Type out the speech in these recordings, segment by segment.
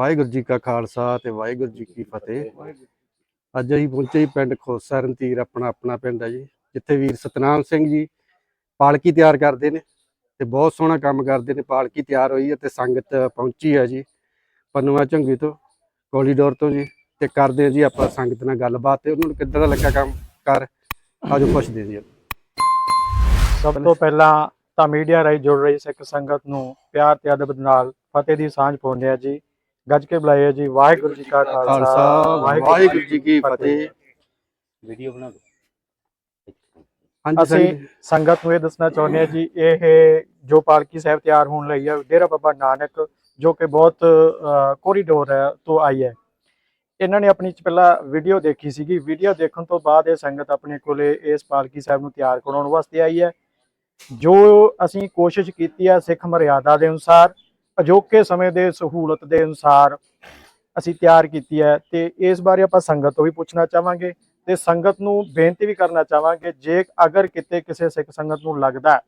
ਵਾਹਿਗੁਰੂ ਜੀ ਕਾ ਖਾਲਸਾ ਤੇ ਵਾਹਿਗੁਰੂ ਜੀ ਕੀ ਫਤਿਹ। ਅੱਜ ਅਸੀਂ ਪਹੁੰਚੇ ਜੀ ਪਿੰਡ ਖੋਸਾ ਰਣਧੀਰ ਆਪਣਾ ਆਪਣਾ ਪਿੰਡ ਹੈ ਜੀ, ਜਿੱਥੇ ਵੀਰ ਸਤਨਾਮ ਸਿੰਘ ਜੀ ਪਾਲਕੀ ਤਿਆਰ ਕਰਦੇ ਨੇ ਤੇ ਬਹੁਤ ਸੋਹਣਾ ਕੰਮ ਕਰਦੇ ਨੇ, ਪਾਲਕੀ ਤਿਆਰ ਹੋਈ ਹੈ ਤੇ ਸੰਗਤ ਪਹੁੰਚੀ ਹੈ ਜੀ ਪਨੂਆ ਝੰਗੀ ਤੋਂ ਕੋਲੀਡੋਰ ਤੋਂ ਜੀ ਤੇ ਕਰਦੇ ਹਾਂ ਜੀ ਆਪਾਂ ਸੰਗਤ ਨਾਲ ਗੱਲਬਾਤ ਤੇ ਉਹਨਾਂ ਨੂੰ ਕਿੱਦਾਂ ਦਾ ਲੱਗਾ ਕੰਮ ਕਰ, ਆਜੋ ਪੁੱਛਦੇ ਜੀ ਸਭ ਤੋਂ ਪਹਿਲਾਂ ਤਾਂ ਮੀਡੀਆ ਰਾਹੀਂ ਜੁੜ ਰਹੀ ਸਿੱਖ ਸੰਗਤ ਨੂੰ ਪਿਆਰ ਤੇ ਅਦਬ ਨਾਲ ਫਤਿਹ ਦੀ ਸਾਂਝ ਪਾਉਂਦੇ ਆ ਜੀ। ਗੱਜ ਕੇ ਬੁਲਾਈਏ ਜੀ ਵਾਹਿਗੁਰੂ ਜੀ ਕਾ ਖਾਲਸਾ ਵਾਹਿਗੁਰੂ ਜੀ ਕੀ ਫਤਿਹ। ਵੀਡੀਓ ਬਣਾ ਦਿਓ। ਹਾਂਜੀ ਅਸੀਂ ਸੰਗਤ- ਨੂੰ ਇਹ ਦੱਸਣਾ ਚਾਹੁੰਦੇ ਆ ਜੀ ਇਹ ਜੋ ਪਾਲਕੀ ਸਾਹਿਬ ਤਿਆਰ ਹੋਣ ਲਈ ਹੈ ਡੇਰਾ ਬਾਬਾ ਨਾਨਕ ਜੋ ਕਿ ਬਹੁਤ ਕੋਰੀਡੋਰ ਹੈ ਤੋਂ ਆਈ ਹੈ। ਇਹਨਾਂ ਨੇ ਆਪਣੀ ਪਹਿਲਾਂ ਵੀਡੀਓ ਦੇਖੀ ਸੀਗੀ। ਵੀਡੀਓ ਦੇਖਣ ਤੋਂ ਬਾਅਦ ਇਹ ਸੰਗਤ ਆਪਣੇ ਕੋਲੇ ਇਸ ਪਾਲਕੀ ਸਾਹਿਬ ਨੂੰ ਤਿਆਰ ਕਰਾਉਣ ਵਾਸਤੇ ਆਈ ਹੈ। ਜੋ ਅਸੀਂ ਕੋਸ਼ਿਸ਼ ਕੀਤੀ ਹੈ ਸਿੱਖ ਮਰਿਆਦਾ ਦੇ ਅਨੁਸਾਰ ਅਜੋਕੇ ਸਮੇਂ ਦੇ ਸਹੂਲਤ ਦੇ ਅਨੁਸਾਰ ਅਸੀਂ ਤਿਆਰ ਕੀਤੀ ਹੈ ਤੇ ਇਸ ਬਾਰੇ ਆਪਾਂ ਸੰਗਤ ਤੋਂ ਵੀ ਪੁੱਛਣਾ ਚਾਹਾਂਗੇ ਤੇ ਸੰਗਤ ਨੂੰ ਬੇਨਤੀ ਵੀ ਕਰਨਾ ਚਾਹਾਂਗੇ ਜੇ ਅਗਰ ਕਿਤੇ ਕਿਸੇ ਸਿੱਖ ਸੰਗਤ ਨੂੰ ਲੱਗਦਾ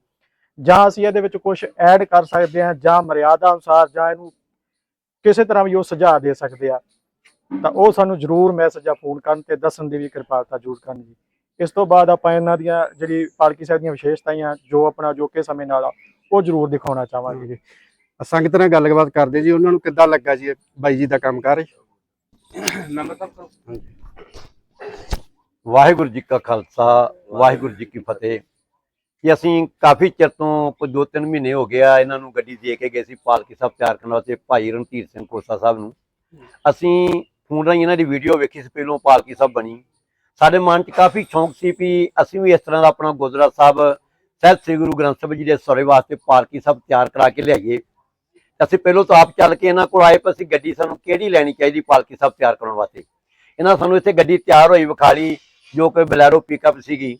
ਜਾਂ ਅਸੀਂ ਇਹਦੇ ਵਿੱਚ ਕੁਝ ਐਡ ਕਰ ਸਕਦੇ ਹਾਂ ਜਾਂ ਮਰਿਆਦਾ ਅਨੁਸਾਰ ਜਾਂ ਇਹਨੂੰ ਕਿਸੇ ਤਰ੍ਹਾਂ ਵੀ ਉਹ ਸੁਝਾਅ ਦੇ ਸਕਦੇ ਆ ਤਾਂ ਉਹ ਸਾਨੂੰ ਜਰੂਰ ਮੈਸੇਜ ਜਾਂ ਫੋਨ ਕਰਨ ਤੇ ਦੱਸਣ ਦੀ ਵੀ ਕਿਰਪਾਲਤਾ ਜ਼ਰੂਰ ਕਰਨ ਜੀ। ਇਸ ਤੋਂ ਬਾਅਦ ਆਪਾਂ ਇਹਨਾਂ ਦੀਆਂ ਜਿਹੜੀ ਪਾਲਕੀ ਸਾਹਿਬ ਦੀਆਂ ਵਿਸ਼ੇਸ਼ਤਾਵਾਂ ਜੋ ਆਪਣਾ ਜੋਕੇ ਸਮੇਂ ਨਾਲ ਆ, ਉਹ ਜਰੂਰ ਦਿਖਾਉਣਾ ਚਾਹਾਂਗੇ ਜੀ। ਸੰਗਤ ਨਾਲ ਗੱਲਬਾਤ ਕਰਦੇ ਜੀ ਉਹਨਾਂ ਨੂੰ ਕਿੱਦਾਂ ਲੱਗਾ ਜੀ ਬਾਈ ਜੀ ਦਾ ਕੰਮ ਕਰ ਵਾਹਿਗੁਰੂ ਜੀ ਕਾ ਖਾਲਸਾ ਵਾਹਿਗੁਰੂ ਜੀ ਕੀ ਫਤਿਹ। ਕਿ ਅਸੀਂ ਕਾਫੀ ਚਿਰ ਤੋਂ ਕੋਈ ਦੋ ਤਿੰਨ ਮਹੀਨੇ ਹੋ ਗਿਆ ਇਹਨਾਂ ਨੂੰ ਗੱਡੀ ਦੇ ਕੇ ਗਏ ਸੀ ਪਾਲਕੀ ਸਾਹਿਬ ਤਿਆਰ ਕਰਨ ਵਾਸਤੇ ਭਾਈ ਰਣਧੀਰ ਸਿੰਘ ਕੋਸਾ ਸਾਹਿਬ ਨੂੰ। ਅਸੀਂ ਫੋਨ ਰਾਹੀਂ ਇਹਨਾਂ ਦੀ ਵੀਡੀਓ ਵੇਖੀ ਸੀ ਪਹਿਲੋਂ ਪਾਲਕੀ ਸਾਹਿਬ ਬਣੀ। ਸਾਡੇ ਮਨ 'ਚ ਕਾਫੀ ਸ਼ੌਂਕ ਸੀ ਵੀ ਅਸੀਂ ਵੀ ਇਸ ਤਰ੍ਹਾਂ ਦਾ ਆਪਣਾ ਗੁਰਦੁਆਰਾ ਸਾਹਿਬ ਸਹਿਬ ਸ੍ਰੀ ਗੁਰੂ ਗ੍ਰੰਥ ਸਾਹਿਬ ਜੀ ਦੇ ਸੋਰੇ ਵਾਸਤੇ ਪਾਲਕੀ ਸਾਹਿਬ ਤਿਆਰ ਕਰਾ ਕੇ ਲਿਆਈਏ। ਅਸੀਂ ਪਹਿਲੋਂ ਤਾਂ ਆਪ ਚੱਲ ਕੇ ਇਹਨਾਂ ਕੋਲ ਆਏ ਪਰ ਅਸੀਂ ਗੱਡੀ ਸਾਨੂੰ ਕਿਹੜੀ ਲੈਣੀ ਚਾਹੀਦੀ, ਪਾਲਕੀ ਸਾਹਿਬ ਤਿਆਰ ਕਰਨ ਵਾਸਤੇ। ਇਹਨਾਂ ਸਾਨੂੰ ਇੱਥੇ ਗੱਡੀ ਤਿਆਰ ਹੋਈ, ਵਿਖਾਲੀ, ਜੋ ਕਿ ਬਲੈਰੋ ਪਿਕਅਪ ਸੀਗੀ।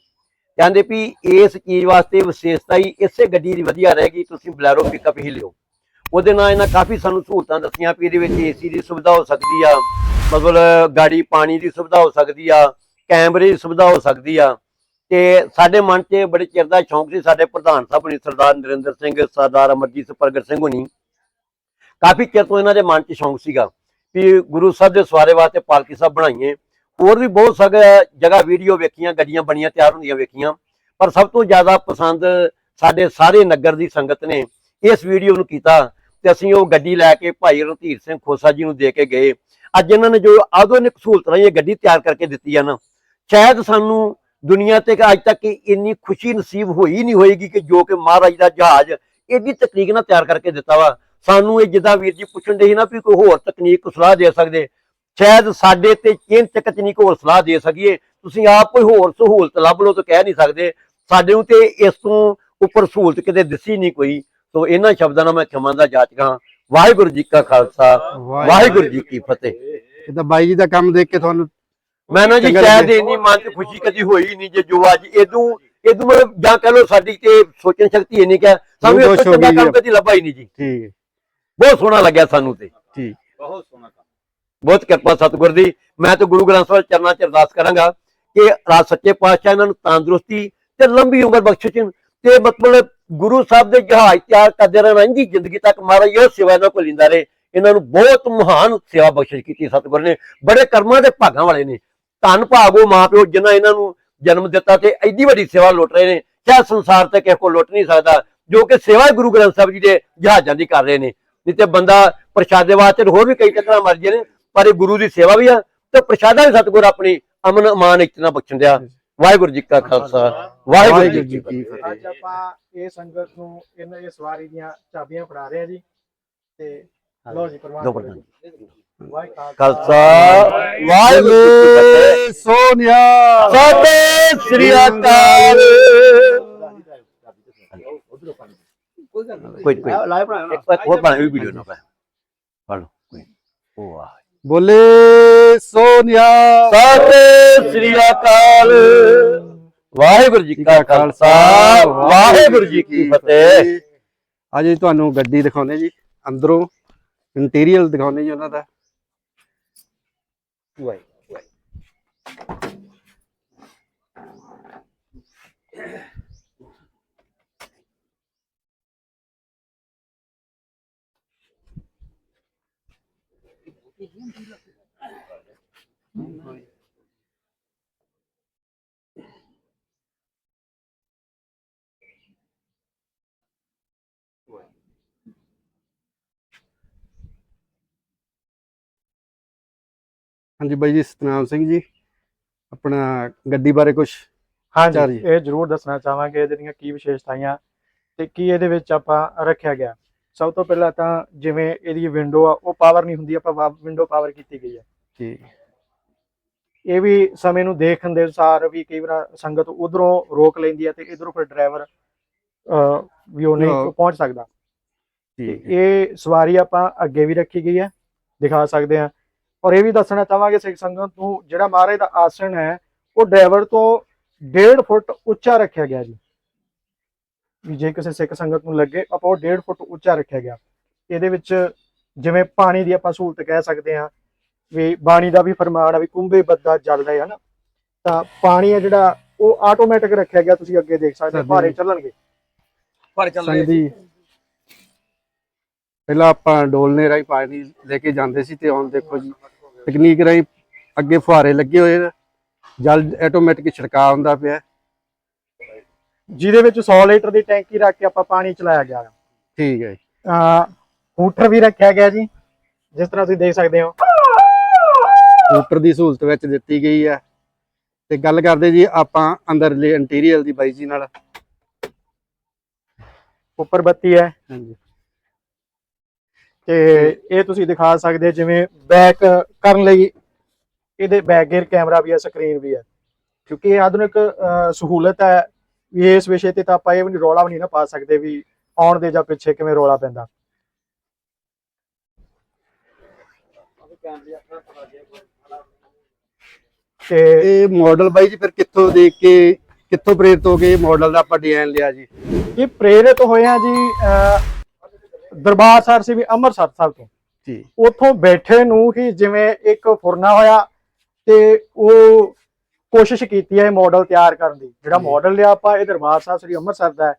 ਕਹਿੰਦੇ ਵੀ ਇਸ ਚੀਜ਼ ਵਾਸਤੇ ਵਿਸ਼ੇਸ਼ਤਾ ਹੀ ਇਸੇ ਗੱਡੀ ਦੀ ਵਧੀਆ ਰਹੇਗੀ, ਤੁਸੀਂ ਬਲੈਰੋ ਪਿਕਅਪ ਹੀ ਲਿਓ। ਉਹਦੇ ਨਾਲ ਇਹਨਾਂ ਕਾਫੀ ਸਾਨੂੰ ਸਹੂਲਤਾਂ ਦੱਸੀਆਂ ਵੀ ਇਹਦੇ ਵਿੱਚ ਏਸੀ ਦੀ ਸੁਵਿਧਾ ਹੋ ਸਕਦੀ ਆ, ਮਤਲਬ ਗਾੜੀ ਪਾਣੀ ਦੀ ਸੁਵਿਧਾ ਹੋ ਸਕਦੀ ਆ, ਕੈਮਰੇ ਦੀ ਸੁਵਿਧਾ ਹੋ ਸਕਦੀ ਆ। ਤੇ ਸਾਡੇ ਮਨ 'ਚ ਬੜੇ ਚਿਰ ਦਾ ਸ਼ੌਂਕ ਸੀ, ਸਾਡੇ ਪ੍ਰਧਾਨ ਸਾਹਿਬ ਨੇ ਸਰਦਾਰ ਨਰਿੰਦਰ ਸਿੰਘ, ਸਰਦਾਰ ਅਮਰਜੀਤ ਪ੍ਰਗਟ ਸਿੰਘ ਹੋਣੀ ਕਾਫੀ ਚਿਰ ਤੋਂ ਇਹਨਾਂ ਦੇ ਮਨ 'ਚ ਸ਼ੌਂਕ ਸੀਗਾ ਵੀ ਗੁਰੂ ਸਾਹਿਬ ਦੇ ਸਵਾਰੇ ਵਾਸਤੇ ਪਾਲਕੀ ਸਾਹਿਬ ਬਣਾਈਏ। ਹੋਰ ਵੀ ਬਹੁਤ ਸਗ ਜਗ੍ਹਾ ਵੀਡੀਓ ਵੇਖੀਆਂ, ਗੱਡੀਆਂ ਬਣੀਆਂ, ਤਿਆਰ ਹੁੰਦੀਆਂ ਵੇਖੀਆਂ। ਪਰ ਸਭ ਤੋਂ ਜ਼ਿਆਦਾ ਪਸੰਦ ਸਾਡੇ ਸਾਰੇ ਨਗਰ ਦੀ ਸੰਗਤ ਨੇ ਇਸ ਵੀਡੀਓ ਨੂੰ ਕੀਤਾ ਤੇ ਅਸੀਂ ਉਹ ਗੱਡੀ ਲੈ ਕੇ ਭਾਈ ਰਣਧੀਰ ਸਿੰਘ ਖੋਸਾ ਜੀ ਨੂੰ ਦੇ ਕੇ ਗਏ। ਅੱਜ ਇਹਨਾਂ ਨੇ ਜੋ ਆਧੁਨਿਕ ਸਹੂਲਤਾਂ ਇਹ ਗੱਡੀ ਤਿਆਰ ਕਰਕੇ ਦਿੱਤੀ ਆ ਨਾ, ਸ਼ਾਇਦ ਸਾਨੂੰ ਦੁਨੀਆ ਤੇ ਅੱਜ ਤੱਕ ਇੰਨੀ ਖੁਸ਼ੀ ਨਸੀਬ ਹੋਈ ਨਹੀਂ ਹੋਏਗੀ ਕਿ ਜੋ ਕਿ ਮਹਾਰਾਜ ਦਾ ਜਹਾਜ਼ ਏਡੀ ਤਕਨੀਕ ਨਾਲ ਤਿਆਰ ਕਰਕੇ ਦਿੱਤਾ ਵਾ। ਸਾਨੂੰ ਇਹ ਜਿੱਦਾਂ ਵੀਰ ਜੀ ਪੁੱਛਣ ਦੇ ਸੀ ਨਾ ਵੀ ਕੋਈ ਹੋਰ ਤਕਨੀਕ ਸਲਾਹ ਦੇ ਸਕਦੇ। ਸ਼ਾਇਦ ਸਾਡੇ ਤੇ ਚਿੰਤ ਤਕਨੀਕ ਹੋਰ ਸਲਾਹ ਦੇ ਸਕੀਏ। ਤੁਸੀਂ ਆਪ ਕੋਈ ਹੋਰ ਸਹੂਲਤ ਲੱਭ ਲਓ ਤਾਂ ਕਹਿ ਨਹੀਂ ਸਕਦੇ। ਸਾਡੇ ਨੂੰ ਤੇ ਇਸ ਤੋਂ ਉੱਪਰ ਸਹੂਲਤ ਕਿਤੇ ਦਿਸੀ ਨਹੀਂ ਕੋਈ। ਸੋ ਇਹਨਾਂ ਸ਼ਬਦਾਂ ਨਾਲ ਮੈਂ ਖਿਮਾ ਦਾ ਜਾਚਕਾਂ ਵਾਹਿਗੁਰੂ ਜੀ ਕਾ ਖਾਲਸਾ। ਵਾਹਿਗੁਰੂ ਜੀ ਕੀ ਫਤਿਹ। ਕਿਦਾਂ ਬਾਈ ਜੀ ਦਾ ਕੰਮ ਦੇਖ ਕੇ ਤੁਹਾਨੂੰ ਮੈਂ ਨਾ ਜੀ ਸ਼ਾਇਦ। ਇੰਨੀ ਮਨ 'ਚ ਖੁਸ਼ੀ ਕਦੀ ਹੋਈ ਨਹੀਂ ਜੇ ਜੋ ਅੱਜ ਇਦੋਂ ਇਦੋਂ ਜਾਂ ਕਹ ਲਓ ਸਾਡੀ ਤੇ ਸੋਚਣ ਸ਼ਕਤੀ ਇੰਨੀ ਕਿ ਸਾਨੂੰ ਇਸ ਤੋਂ ਚੰਗਾ ਕੰਮ ਕਦੀ ਲੱਭਾ ਹੀ ਨਹੀਂ ਜੀ। ਠੀਕ। ਬਹੁਤ ਸੋਹਣਾ ਲੱਗਿਆ ਸਾਨੂੰ ਤੇ। ਠੀਕ ਬਹੁਤ ਸੋਹਣਾ ਕੰਮ। ਬਹੁਤ ਕਿਰਪਾ ਸਤਿਗੁਰ ਦੀ। ਮੈਂ ਤੇ ਗੁਰੂ ਗ੍ਰੰਥ ਸਾਹਿਬ ਚਰਨਾਂ 'ਚ ਅਰਦਾਸ ਕਰਾਂਗਾ ਕਿ ਰਾਜ ਸੱਚੇ ਪਾਤਸ਼ਾਹ ਇਹਨਾਂ ਨੂੰ ਤੰਦਰੁਸਤੀ ਤੇ ਲੰਬੀ ਉਮਰ ਬਖਸ਼ਣ ਤੇ ਮਤਲਬ ਗੁਰੂ ਸਾਹਿਬ ਦੇ ਜਹਾਜ਼ ਤਿਆਰ ਕਰਦੇ ਰਹਿਣਾ ਇੰਦੀ ਜ਼ਿੰਦਗੀ ਤੱਕ ਮਹਾਰਾਜ ਇਹ ਸੇਵਾ ਇਹਨਾਂ ਕੋਲ ਲਿੰਦਾ ਰਹੇ। ਇਹਨਾਂ ਨੂੰ ਬਹੁਤ ਮਹਾਨ ਸੇਵਾ ਬਖਸ਼ਿਸ਼ ਕੀਤੀ ਸਤਿਗੁਰ ਨੇ। ਬੜੇ ਕਰਮਾਂ ਦੇ ਭਾਗਾਂ ਵਾਲੇ ਨੇ। ਧੰਨ ਭਾਗੋ ਮਾਪਿਓ ਜਿਨ੍ਹਾਂ ਇਹਨਾਂ ਨੂੰ ਜਨਮ ਦਿੱਤਾ ਤੇ ਐਡੀ ਵੱਡੀ ਸੇਵਾ ਲੁੱਟ ਰਹੇ ਨੇ। ਚਾਹੇ ਸੰਸਾਰ ਤੇ ਕਿਸੇ ਕੋਲ ਲੁੱਟ ਨਹੀਂ ਸਕਦਾ ਜੋ ਕਿ ਸੇਵਾ ਗੁਰੂ ਗ੍ਰੰਥ ਸਾਹਿਬ ਜੀ ਦੇ ਜਹਾਜ਼ਾਂ ਦੀ ਕਰ ਰਹੇ ਨੇ। ਨਹੀਂ ਤੇ ਬੰਦਾ ਪ੍ਰਸ਼ਾਦੇ ਵਾਸਤੇ ਹੋਰ ਵੀ ਕਈ ਚੱਕਰਾਂ ਮਰ ਜੇ ਨੇ ਪਰ ਇਹ ਗੁਰੂ ਦੀ ਸੇਵਾ ਵੀ ਆ ਤੇ ਪ੍ਰਸ਼ਾਦਾ ਵੀ ਸਤਿਗੁਰ ਆਪਣੀ ਅਮਨ ਅਮਾਨ ਇਤਨਾ ਬਖਸ਼ਣ ਦਿਆ। ਵਾਹਿਗੁਰੂ ਜੀ ਕਾ ਖਾਲਸਾ ਵਾਹਿਗੁਰੂ ਜੀ ਕੀ ਫਤਿਹ। ਅੱਜ ਆਪਾਂ ਇਹ ਸੰਗਤ ਨੂੰ ਇਹਨਾਂ ਇਹ ਸਵਾਰੀ ਦੀਆਂ ਚਾਬੀਆਂ ਫੜਾ ਰਹੇ ਹਾਂ ਜੀ। ਤੇ ਲਓ ਜੀ। ਵਾਹਿਗੁਰੂ। ਖਾਲਸਾ ਵਾਹਿਗੁਰੂ ਸੋਨਿਆ। ਸਤਿ ਸ੍ਰੀ ਅਕਾਲ। ਕੋਈ ਕੋਈ ਲਾਈਵ ਬਣਾ ਇੱਕ ਹੋਰ ਬਣਾ ਵੀ ਵੀਡੀਓ ਨਾ ਪਾ ਪੜ ਲਓ ਕੋਈ ਉਹ ਆ ਬੋਲੇ ਸੋਨਿਆ ਸਤਿ ਸ੍ਰੀ ਅਕਾਲ ਵਾਹਿਗੁਰੂ ਜੀ ਕਾ ਖਾਲਸਾ ਵਾਹਿਗੁਰੂ ਜੀ ਕੀ ਫਤਿਹ ਅੱਜ ਜੀ ਤੁਹਾਨੂੰ ਗੱਡੀ ਦਿਖਾਉਨੇ ਜੀ ਅੰਦਰੋਂ ਇੰਟੀਰੀਅਰ ਦਿਖਾਉਨੇ ਜੀ ਉਹਨਾਂ ਦਾ ਹਾਂਜੀ ਬਾਈ ਜੀ ਸਤਨਾਮ ਸਿੰਘ ਜੀ। ਆਪਣਾ ਗੱਡੀ ਬਾਰੇ ਕੁਝ ਹਾਂਜੀ ਇਹ ਜ਼ਰੂਰ ਦੱਸਣਾ ਚਾਹਾਂਗੇ ਇਹਦੀਆਂ ਕੀ ਵਿਸ਼ੇਸ਼ਤਾਵਾਂ ਤੇ ਕੀ ਇਹਦੇ ਵਿੱਚ ਆਪਾਂ ਰੱਖਿਆ ਗਿਆ। ਸਭ ਤੋਂ ਪਹਿਲਾਂ ਤਾਂ ਜਿਵੇਂ ਇਹਦੀ ਵਿੰਡੋ ਆ ਉਹ ਪਾਵਰ ਨਹੀਂ ਹੁੰਦੀ ਆਪਾਂ ਵਿੰਡੋ ਪਾਵਰ ਕੀਤੀ ਗਈ ਹੈ। ਠੀਕ ਇਹ ਵੀ ਸਮੇਂ ਨੂੰ ਦੇਖਣ ਦੇ ਅਨੁਸਾਰ ਵੀ ਕਈ ਵਾਰ ਸੰਗਤ ਉਧਰੋਂ ਰੋਕ ਲੈਂਦੀ ਹੈ ਤੇ ਇਧਰੋਂ ਫਿਰ ਡਰਾਈਵਰ ਵੀ ਉਹ। ਨਹੀਂ ਪਹੁੰਚ ਸਕਦਾ। ਇਹ ਸਵਾਰੀ ਆਪਾਂ ਅੱਗੇ ਵੀ ਰੱਖੀ ਗਈ ਹੈ ਦਿਖਾ ਸਕਦੇ ਹਾਂ। ਔਰ ਇਹ ਵੀ ਦੱਸਣਾ ਚਾਹਾਂਗੇ ਸਿੱਖ ਸੰਗਤ ਨੂੰ ਜਿਹੜਾ ਮਹਾਰਾਜ ਦਾ ਆਸਣ ਹੈ ਉਹ ਡਰਾਈਵਰ ਤੋਂ 1.5 ਫੁੱਟ ਉੱਚਾ ਰੱਖਿਆ ਗਿਆ ਜੀ। ਵੀ ਜੇ ਕਿਸੇ ਸਿੱਖ ਸੰਗਤ ਨੂੰ ਲੱਗੇ ਆਪਾਂ ਉਹ 1.5 ਫੁੱਟ ਉੱਚਾ ਰੱਖਿਆ ਗਿਆ। ਇਹਦੇ ਵਿੱਚ ਜਿਵੇਂ ਪਾਣੀ ਦੀ ਆਪਾਂ ਸਹੂਲਤ ਕਹਿ ਸਕਦੇ ਹਾਂ ਵੀ ਬਾਣੀ ਦਾ ਵੀ ਫਰਮਾਨ ਆ ਵੀ ਕੁੰਭੇ ਬੱਦਾ ਜਲ ਰਹੇ ਹਨ? ਤਾਂ ਪਾਣੀ ਹੈ ਜਿਹੜਾ ਉਹ ਆਟੋਮੈਟਿਕ ਰੱਖਿਆ ਗਿਆ ਤੁਸੀਂ ਅੱਗੇ ਦੇਖ ਸਕਦੇ ਹੋ, ਭਾਰੇ ਚੱਲਣਗੇ। ਪਰ ਚੱਲ ਸੰਗ ਜੀ। ਪਹਿਲਾਂ ਆਪਾਂ ਡੋਲਨੇ ਰਾਹੀਂ ਪਾਣੀ ਲੈ ਕੇ ਜਾਂਦੇ ਸੀ ਤੇ ਹੁਣ ਦੇਖੋ ਜੀ ਤਕਨੀਕ ਰਾਹੀਂ ਅੱਗੇ ਫੁਹਾਰੇ ਲੱਗੇ ਹੋਏ ਨੇ ਜਲ ਆਟੋਮੈਟਿਕ ਛਿੜਕਾਅ ਹੁੰਦਾ ਪਿਆ। ਜਿਹਦੇ ਵਿੱਚ 100 ਲੀਟਰ ਦੀ ਟੈਂਕੀ ਰੱਖ ਕੇ ਆਪਾਂ ਪਾਣੀ ਚਲਾਇਆ ਗਿਆ ਠੀਕ ਹੈ। ਅ ਹੂਟਰ ਵੀ ਰੱਖਿਆ ਗਿਆ ਜੀ ਜਿਸ ਤਰ੍ਹਾਂ ਤੁਸੀਂ ਦੇਖ ਸਕਦੇ ਹੋ। ਸਕੂਟਰ ਦੀ ਸਹੂਲਤ ਵਿੱਚ ਦਿੱਤੀ ਗਈ ਹੈ। ਤੇ ਗੱਲ ਕਰਦੇ ਜੀ ਆਪਾਂ ਅੰਦਰਲੇ ਇੰਟੀਰੀਅਰ ਦੀ ਬਾਈ ਜੀ ਨਾਲ। ਉੱਪਰ ਬੱਤੀ ਹੈ। ਹਾਂਜੀ। ਤੇ ਇਹ ਤੁਸੀਂ ਦਿਖਾ ਸਕਦੇ ਜਿਵੇਂ ਬੈਕ ਕਰਨ ਲਈ ਇਹਦੇ ਬੈਕ ਗੇਅਰ ਕੈਮਰਾ ਵੀ ਹੈ ਸਕਰੀਨ ਵੀ ਹੈ। ਕਿਉਂਕਿ ਇਹ ਆਧੁਨਿਕ ਸਹੂਲਤ ਹੈ ਵੀ ਇਸ ਵਿਸ਼ੇ ਤੇ ਤਾਂ ਆਪਾਂ ਇਹ ਵੀ ਰੌਲਾ ਵੀ ਨਹੀਂ ਨਾ ਪਾ ਸਕਦੇ ਵੀ ਆਉਣ ਦੇ ਜਾਂ ਪਿੱਛੇ ਕਿਵੇਂ ਰੌਲਾ ਪੈਂਦਾ। ਤੇ ਇਹ ਮਾਡਲ ਬਾਈ ਜੀ ਫਿਰ ਕਿੱਥੋਂ ਦੇਖ ਕੇ ਕਿੱਥੋਂ ਪ੍ਰੇਰਿਤ ਹੋ ਕੇ ਮਾਡਲ ਦਾ ਆਪਾਂ ਡਿਜ਼ਾਈਨ ਲਿਆ ਜੀ? ਇਹ ਪ੍ਰੇਰਿਤ ਹੋਇਆ ਜੀ ਅ, ਦਰਬਾਰ ਸਾਹਿਬ ਸੀ ਵੀ ਅੰਮ੍ਰਿਤਸਰ ਸਾਹਿਬ ਤੋਂ। ਜੀ। ਉਥੋਂ ਬੈਠੇ ਨੂੰ ਹੀ ਜਿਵੇਂ ਇੱਕ ਫੁਰਨਾ ਹੋਇਆ ਤੇ ਉਹ ਕੋਸ਼ਿਸ਼ ਕੀਤੀ ਹੈ ਮਾਡਲ ਤਿਆਰ ਕਰਨ ਦੀ। ਜਿਹੜਾ ਜੀ। ਮਾਡਲ ਲਿਆ ਆਪਾਂ ਇਹ ਦਰਬਾਰ ਸਾਹਿਬ ਸ੍ਰੀ ਅੰਮ੍ਰਿਤਸਰ ਦਾ ਹੈ।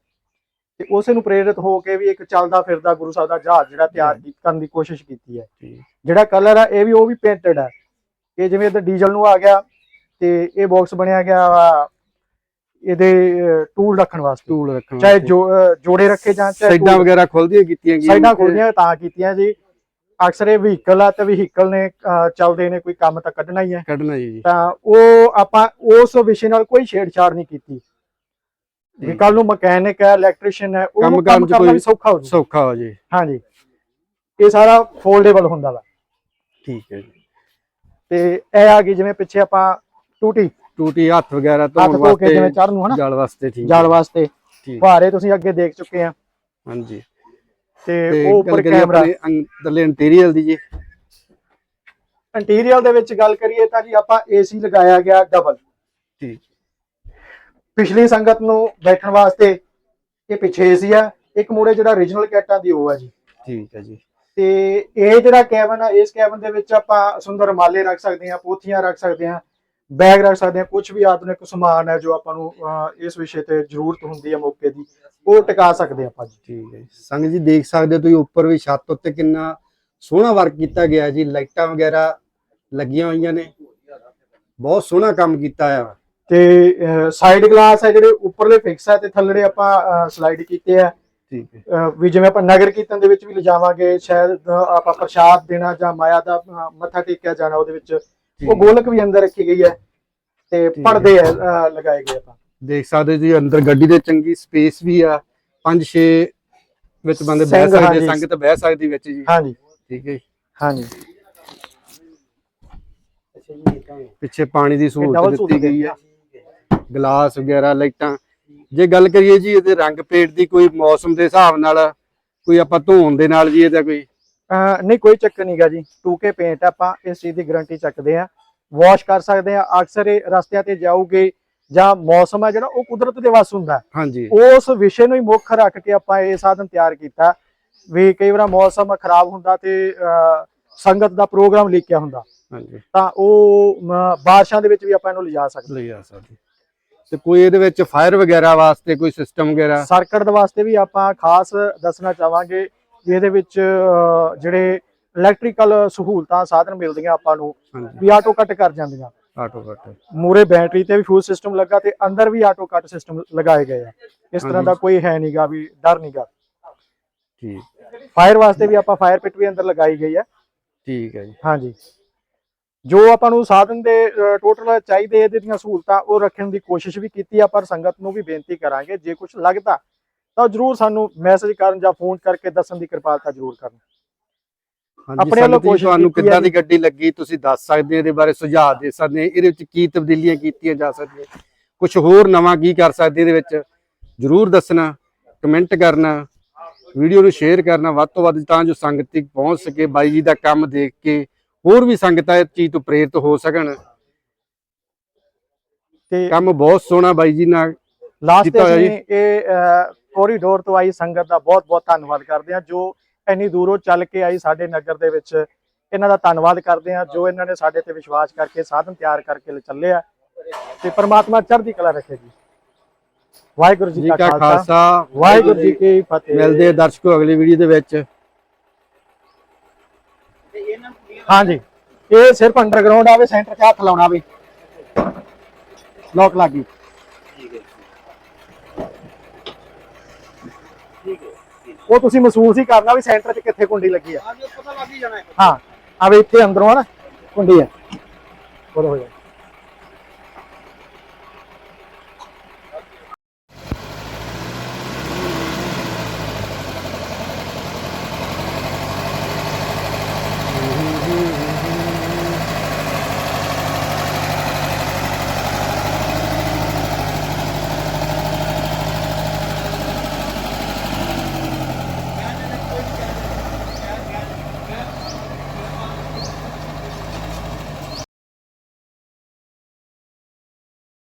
ਤੇ ਉਸੇ ਨੂੰ ਪ੍ਰੇਰਿਤ ਹੋ ਕੇ ਵੀ ਇੱਕ ਚੱਲਦਾ ਫਿਰਦਾ ਗੁਰੂ ਸਾਹਿਬ ਦਾ ਜਹਾਜ਼ ਜਿਹੜਾ ਤਿਆਰ ਕਰਨ ਦੀ ਕੋਸ਼ਿਸ਼ ਕੀਤੀ ਹੈ। ਜੀ। ਜਿਹੜਾ ਕਲਰ ਹੈ ਇਹ ਵੀ ਉਹ ਵੀ ਪੇਂਟਡ ਹੈ ਇਹ ਜਿਵੇਂ ਇਧਰ ਡੀਜ਼ਲ ਨੂੰ ਆ ਗਿਆ ਤੇ ਇਹ ਬਾਕਸ ਬਣਿਆ ਗਿਆ ਵਾ ਇਹਦੇ ਟੂਲ ਰੱਖਣ ਵਾਸਤੇ। ਟੂਲ ਰੱਖਣ ਚਾਹੇ। ਜੋ ਜੋੜੇ ਰੱਖੇ ਜਾਣ ਚਾਹੇ ਸਾਈਡਾਂ ਵਗੈਰਾ ਖੁੱਲਦੀਆਂ ਕੀਤੀਆਂ ਗਈਆਂ ਸਾਈਡਾਂ ਖੋਲ੍ਹੀਆਂ ਤਾਂ ਕੀਤੀਆਂ ਜੀ। ਅਕਸਰ ਇਹ ਵਹੀਕਲ ਆ ਤੇ ਵਹੀਕਲ ਨੇ ਅਹ, ਚੱਲਦੇ ਨੇ ਕੋਈ ਕੰਮ ਤਾਂ ਕੱਢਣਾ ਹੀ ਹੈ। ਕੱਢਣਾ ਜੀ। ਤਾਂ ਉਹ ਆਪਾਂ ਉਸ ਵਿਸ਼ੇ ਨਾਲ ਕੋਈ ਛੇੜਛਾੜ ਨਹੀਂ ਕੀਤੀ। ਠੀਕ। ਕੱਲ ਨੂੰ ਮਕੈਨਿਕ ਹੈ ਇਲੈਕਟ੍ਰੀਸ਼ੀਅਨ ਹੈ ਕੰਮ ਉਹ ਕਰਨ ਕੰਮ ਚ ਕਰਨਾ ਕੋਈ ਵੀ ਸੌਖਾ ਹੋ ਜਾਊ। ਸੌਖਾ ਹੋ ਜੇ। ਹਾਂਜੀ। ਇਹ ਸਾਰਾ ਫੋਲਡੇਬਲ ਹੁੰਦਾ ਵਾ। ਠੀਕ ਹੈ ਜੀ। ਤੇ ਇਹ ਆ ਗਈ ਜਿਵੇਂ ਪਿੱਛੇ ਆਪਾਂ ਟੂਟੀ। ਟੂਟੀ ਹੱਥ ਵਗੈਰਾ ਹੱਥ ਧੋਣ ਧੋ ਕੇ ਜਿਵੇਂ ਵਾਸਤੇ ਚੜ੍ਹਨ ਨੂੰ ਹਨਾ। ਜਲ ਵਾਸਤੇ ਠੀਕ ਜਾਲ ਵਾਸਤੇ। ਠੀਕ। ਭਾਰੇ ਤੁਸੀਂ ਅੱਗੇ ਦੇਖ ਚੁੱਕੇ ਆ। ਹਾਂਜੀ। ਤੇ ਉਹ ਉੱਪਰ ਕੈਮਰਾ ਅੰਦਰਲੇ ਇੰਟੀਰੀਅਰ ਦੀ ਜੀ। ਇੰਟੀਰੀਅਰ ਦੇ ਵਿੱਚ ਗੱਲ ਕਰੀਏ ਤਾਂ ਜੀ ਆਪਾਂ ਏਸੀ ਲਗਾਇਆ ਗਿਆ ਡਬਲ ਠੀਕ ਪਿਛਲੀ ਸੰਗਤ ਨੂੰ ਬੈਠਣ ਵਾਸਤੇ ਇਹ ਪਿੱਛੇ ਏਸੀ ਆ ਇੱਕ ਮੂਰੇ ਜਿਹੜਾ origignal ਕੈਟਾਂ ਦੀ ਉਹ ਆ ਜੀ। ਠੀਕ ਹੈ ਜੀ। ਤੇ ਇਹ ਜਿਹੜਾ ਕੈਬਨ ਆ ਇਸ ਕੈਬਨ ਦੇ ਵਿੱਚ ਆਪਾਂ ਸੁੰਦਰ ਮਾਲੇ ਰੱਖ ਸਕਦੇ ਹਾਂ ਪੋਥੀਆਂ ਰੱਖ ਸਕਦੇ ਹਾਂ ਬੈਗ ਰੱਖ ਸਕਦੇ ਹਾਂ ਕੁਝ ਵੀ ਆਧੁਨਿਕ ਸਮਾਨ ਹੈ ਜੋ ਆਪਾਂ ਨੂੰ ਇਸ ਵਿਸ਼ੇ ਤੇ ਜ਼ਰੂਰਤ ਹੁੰਦੀ ਹੈ ਮੌਕੇ ਦੀ ਉਹ ਟਿਕਾ ਸਕਦੇ ਆਪਾਂ ਜੀ। ਠੀਕ ਹੈ। ਸੰਗ ਜੀ ਦੇਖ ਸਕਦੇ ਤੁਸੀਂ ਉੱਪਰ ਵੀ ਛੱਤ ਉੱਤੇ ਕਿੰਨਾ ਸੋਹਣਾ ਵਰਕ ਕੀਤਾ ਗਿਆ ਜੀ ਲਾਈਟਾਂ ਵਗੈਰਾ ਲੱਗੀਆਂ ਹੋਈਆਂ ਨੇ। ਬਹੁਤ ਸੋਹਣਾ ਕੰਮ ਕੀਤਾ ਆ। ਤੇ ਸਾਈਡ ਗਲਾਸ ਹੈ ਜਿਹੜੇ ਉੱਪਰਲੇ ਫਿਕਸ ਹੈ ਤੇ ਥੱਲੜੇ ਆਪਾਂ ਸਲਾਈਡ ਕੀਤੇ ਆ। ਠੀਕ ਹੈ। ਅਹ ਵੀ ਜਿਵੇਂ ਆਪਾਂ ਨਗਰ ਕੀਰਤਨ ਦੇ ਵਿੱਚ ਵੀ ਲਿਜਾਵਾਂਗੇ ਸ਼ਾਇਦ ਆਪਾਂ ਪ੍ਰਸ਼ਾਦ ਦੇਣਾ ਜਾਂ ਮਾਇਆ ਦਾ ਮੱਥਾ ਟੇਕਿਆ ਜਾਣਾ ਉਹਦੇ ਵਿੱਚ ਉਹ ਗੋਲਕ ਵੀ ਅੰਦਰ ਰੱਖੀ ਗਈ ਹੈ ਤੇ। ਪਰਦੇ ਲਗਾਏ ਗਏ ਆਪਾਂ। ਦੇਖ ਸਕਦੇ ਜੀ ਅੰਦਰ ਗੱਡੀ ਦੇ ਚੰਗੀ ਸਪੇਸ ਵੀ ਆ। 5-6 ਵਿੱਚ ਬੰਦੇ ਬਹਿ ਸਕਦੇ। ਸੰਗਤ ਬਹਿ ਸਕਦੀ ਵਿੱਚ ਜੀ। ਹਾਂਜੀ। ਠੀਕ ਹੈ ਜੀ। ਹਾਂਜੀ। ਪਿੱਛੇ ਪਾਣੀ ਦੀ ਸਹੂਲਤ ਦਿੱਤੀ ਗਈ ਹੈ ਗਲਾਸ ਵਗੈਰਾ ਲਾਈਟਾਂ। ਜੇ ਗੱਲ ਕਰੀਏ ਜੀ ਇਹਦੇ ਰੰਗ ਪੇਂਟ ਦੀ ਕੋਈ ਮੌਸਮ ਦੇ ਹਿਸਾਬ ਨਾਲ ਕੋਈ ਆਪਾਂ ਧੋਣ ਦੇ ਨਾਲ ਜੀ ਇਹਦਾ ਕੋਈ ਨਹੀਂ ਕੋਈ ਚੱਕਰ ਨਹੀਂਗਾ ਜੀ। 2K ਪੇਂਟ ਆਪਾਂ ਇਸ ਚੀਜ਼ ਦੀ ਗਾਰੰਟੀ ਚੱਕਦੇ ਆ ਵਾਸ਼ ਕਰ ਸਕਦੇ ਆ ਅਕਸਰ ਇਹ ਰਸਤਿਆਂ ਤੇ ਜਾਊਗੇ ਜਾਂ ਮੌਸਮ ਹੈ ਜਿਹੜਾ ਉਹ ਕੁਦਰਤ ਦੇ ਵੱਸ ਹੁੰਦਾ। ਹਾਂਜੀ। ਉਸ ਵਿਸ਼ੇ ਨੂੰ ਹੀ ਮੁੱਖ ਰੱਖ ਕੇ ਆਪਾਂ ਇਹ ਸਾਧਨ ਤਿਆਰ ਕੀਤਾ ਵੀ ਕਈ ਵਾਰ ਮੌਸਮ ਖਰਾਬ ਹੁੰਦਾ ਤੇ ਸੰਗਤ ਦਾ ਪ੍ਰੋਗਰਾਮ ਲਿਖਿਆ ਹੁੰਦਾ। ਹਾਂਜੀ। ਤਾਂ ਉਹ ਬਾਰਿਸ਼ਾਂ ਦੇ ਵਿੱਚ ਵੀ ਆਪਾਂ ਇਹਨੂੰ ਲਿਜਾ ਸਕਦੇ ਆ ਸਕਦੇ। ਤੇ ਕੋਈ ਇਹਦੇ ਵਿੱਚ ਫਾਇਰ ਵਗੈਰਾ ਵਾਸਤੇ ਕੋਈ ਸਿਸਟਮ ਵਗੈਰਾ? ਸਰਕਟ ਦੇ ਵਾਸਤੇ ਵੀ ਆਪਾਂ ਖਾਸ ਦੱਸਣਾ ਚਾਹਾਂਗੇ ਵੀ ਇਹਦੇ ਵਿੱਚ ਜਿਹੜੇ ਇਲੈਕਟ੍ਰੀਕਲ ਸਹੂਲਤਾਂ ਸਾਧਨ ਮਿਲਦੀਆਂ ਆਪਾਂ ਨੂੰ ਵੀ ਆਟੋ ਕੱਟ ਕਰ ਜਾਂਦੀਆਂ। ਆਟੋ ਕੱਟ। ਮੂਰੇ ਬੈਟਰੀ ਤੇ ਵੀ ਫਿਊਜ਼ ਸਿਸਟਮ ਲੱਗਾ ਤੇ ਅੰਦਰ ਵੀ ਆਟੋ ਕੱਟ ਸਿਸਟਮ ਲਗਾਏ ਗਏ ਆ। ਇਸ ਤਰ੍ਹਾਂ। ਦਾ ਕੋਈ ਹੈ ਨਹੀਂਗਾ ਵੀ ਡਰ ਨਹੀਂਗਾ ਠੀਕ। ਫਾਇਰ ਵਾਸਤੇ ਵੀ ਆਪਾਂ ਫਾਇਰ ਪਿਟ ਵੀ ਅੰਦਰ ਲਗਾਈ ਗਈ ਹੈ ਠੀਕ ਹੈ ਜੀ। ਹਾਂਜੀ। ਜੋ ਆਪਾਂ ਨੂੰ ਸਾਧਨ ਦੇ ਟੋਟਲ ਚਾਹੀਦੇ ਇਹਦੇ ਦੀਆਂ ਸਹੂਲਤਾਂ ਉਹ ਰੱਖਣ ਦੀ ਕੋਸ਼ਿਸ਼ ਵੀ ਕੀਤੀ ਆ ਪਰ ਸੰਗਤ ਨੂੰ ਵੀ ਬੇਨਤੀ ਕਰਾਂਗੇ ਜੇ ਕੁਝ ਲੱਗਦਾ ਤਾਂ ਜਰੂਰ ਸਾਨੂੰ ਮੈਸੇਜ ਕਰਨ ਜਾਂ ਫੋਨ ਕਰਕੇ ਦੱਸਣ ਦੀ ਕਿਰਪਾਲਤਾ ਜਰੂਰ ਕਰਨ। ਆਪਣੇ ਵੱਲੋਂ ਕੋਸ਼ਿਸ਼ ਤੁਹਾਨੂੰ ਕਿੱਦਾਂ ਦੀ ਗੱਡੀ ਲੱਗੀ ਤੁਸੀਂ ਦੱਸ ਸਕਦੇ ਹੋ ਇਹਦੇ ਬਾਰੇ ਸੁਝਾਅ ਦੇ ਸਕਦੇ ਇਹਦੇ ਵਿੱਚ ਕੀ ਤਬਦੀਲੀਆਂ ਕੀਤੀਆਂ ਜਾ ਸਕਦੀਆਂ ਕੁਝ ਹੋਰ ਨਵਾਂ ਕੀ ਕਰ ਸਕਦੇ ਇਹਦੇ ਵਿੱਚ ਜਰੂਰ ਦੱਸਣਾ ਕਮੈਂਟ ਕਰਨਾ ਵੀਡੀਓ ਨੂੰ ਸ਼ੇਅਰ ਕਰਨਾ ਵੱਧ ਤੋਂ ਵੱਧ ਤਾਂ ਜੋ ਸੰਗਤ ਤੱਕ ਪਹੁੰਚ ਸਕੇ ਬਾਈ ਜੀ ਦਾ ਕੰਮ ਦੇਖ ਕੇ ਹੋਰ ਵੀ ਸੰਗਤਾਂ ਇਸ ਚੀਜ਼ ਤੋਂ ਪ੍ਰੇਰਿਤ ਹੋ ਸਕਣ। ਤੇ ਕੰਮ ਬਹੁਤ ਸੋਹਣਾ ਬਾਈ ਜੀ ਨਾਲ ਲਾਸਟ ਤੇ ਇਹ ਕੋਰੀਡੋਰ ਤੋਂ ਆਈ ਸੰਗਤ ਦਾ ਬਹੁਤ ਬਹੁਤ ਧੰਨਵਾਦ ਕਰਦੇ ਹਾਂ ਜੋ ਇੰਨੀ ਦੂਰੋਂ ਚੱਲ ਕੇ ਆਈ ਸਾਡੇ ਨਗਰ ਦੇ ਵਿੱਚ। ਇਹਨਾਂ ਦਾ ਧੰਨਵਾਦ ਕਰਦੇ ਹਾਂ ਜੋ ਇਹਨਾਂ ਨੇ ਸਾਡੇ ਤੇ ਵਿਸ਼ਵਾਸ ਕਰਕੇ ਸਾਧਨ ਤਿਆਰ ਕਰਕੇ ਚੱਲੇ ਆ। ਤੇ ਪ੍ਰਮਾਤਮਾ ਚੜ੍ਹਦੀ ਕਲਾ ਰੱਖੇ ਜੀ। ਵਾਹਿਗੁਰੂ ਜੀ ਕਾ ਖਾਲਸਾ। ਵਾਹਿਗੁਰੂ ਜੀ ਕੀ ਫਤਿਹ। ਮਿਲਦੇ ਆ ਦਰਸ਼ਕੋ ਅਗਲੀ ਵੀਡੀਓ ਦੇ ਵਿੱਚ। ਹਾਂਜੀ। ਇਹ ਸਿਰਫ ਅੰਡਰਗਰਾਉਂਡ ਆਵੇ ਸੈਂਟਰ 'ਚ ਹੱਥ ਲਾਉਣਾ ਵੀ। ਲੋਕ ਲੱਗੀ ਉਹ ਤੁਸੀਂ ਮਹਿਸੂਸ ਹੀ ਕਰਨਾ ਵੀ ਸੈਂਟਰ 'ਚ ਕਿੱਥੇ ਕੁੰਡੀ ਲੱਗੀ ਆ। ਹਾਂ ਆਵੇ ਇੱਥੇ ਅੰਦਰੋਂ ਆ ਨਾ ਕੁੰਡੀ ਆ। ਉਹ ਹੋ ਜਾ